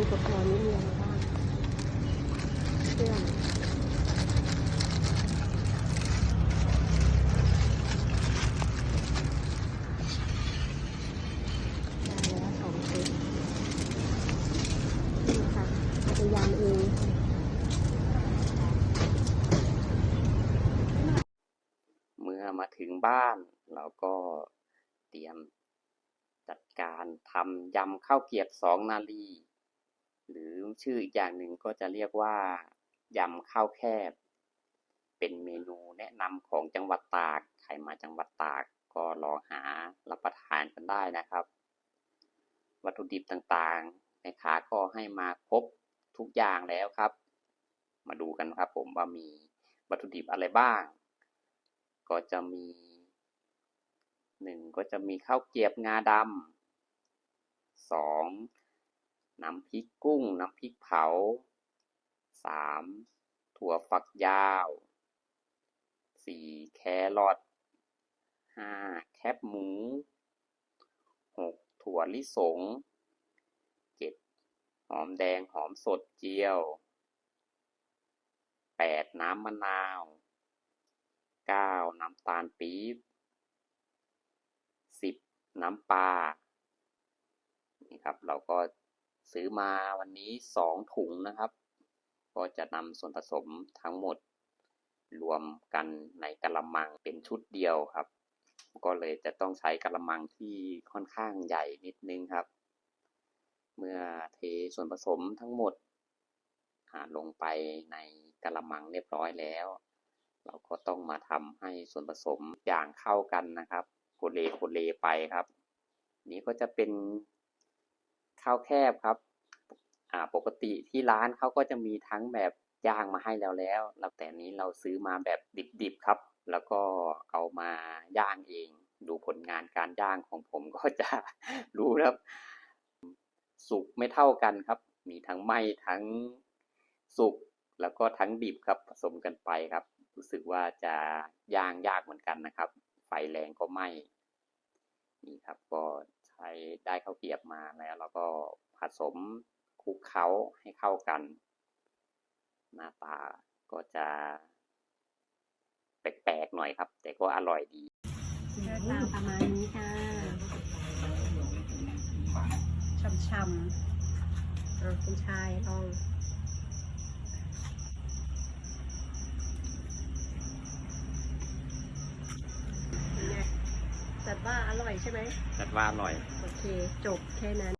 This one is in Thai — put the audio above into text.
อุปกรณ์นี้มีอะไรบ้างเครื่องได้แล้วสองเซตนี่ค่ะจักรยานเองเมื่อมาถึงบ้าน เราก็เตรียมจัดการทำยำข้าวเกรียบสองนาลี ชื่ออีกอย่างหนึ่งก็จะเรียกว่ายำข้าวแคบ เป็นเมนูแนะนำของจังหวัดตาก ใครมาจังหวัดตากก็ลองหารับประทานกันได้นะครับ วัตถุดิบต่างๆแม่ค้าก็ให้มาครบทุกอย่างแล้วครับ มาดูกันครับผมว่ามีวัตถุดิบอะไรบ้าง ก็จะมีหนึ่งก็จะมีข้าวเกียบงาดำสอง น้ำพริกกุ้ง น้ำพริกเผาสามถั่วฝักยาวสี่แครอทห้าแคบหมูหกถั่วลิสงเจ็ดหอมแดงหอมสดเจียวแปดน้ำมะนาวเก้าน้ำตาลปี๊บสิบน้ำปลา นี่ครับ เราก็ ซื้อมาวันนี้สองถุงนะครับ ก็จะนำส่วนผสมทั้งหมด รวมกันในกะละมังเป็นชุดเดียวครับ ก็เลยจะต้องใช้กะละมังที่ค่อนข้างใหญ่นิดนึงครับ เมื่อเทส่วนผสมทั้งหมดอ่าลงไปในกะละมังเรียบร้อยแล้ว เราก็ต้องมาทำให้ส่วนผสมอย่างเข้ากันนะครับโคเลโคเลไปครับ นี้ก็จะเป็น ข้าวแคบครับอ่าปกติที่ร้านเขาก็จะมีทั้งแบบย่างมาให้แล้วแล้วแต่นี้เราซื้อมาแบบดิบๆครับ แล้วก็เอามาย่างเอง ดูผลงานการย่างของผมก็จะรู้ครับสุกไม่เท่ากันครับ มีทั้งไหมทั้งสุกแล้วก็ทั้งดิบครับผสมกันไปครับ รู้สึกว่าจะย่างยากเหมือนกันนะครับ ไฟแรงก็ไหมนี่ครับก็ ใช้ได้ข้าวเกรียบมาแล้วแล้วก็ผสมคลุกเคล้าให้เข้ากัน หน้าตาก็จะแปลกๆหน่อยครับ แต่ก็อร่อยดีหน้าตาประมาณนี้ค่ะช่ำๆอ่าคุณชายลองเป็นไง จัดว่าอร่อยใช่ไหมจัดว่าอร่อย โอเค จบแค่นั้น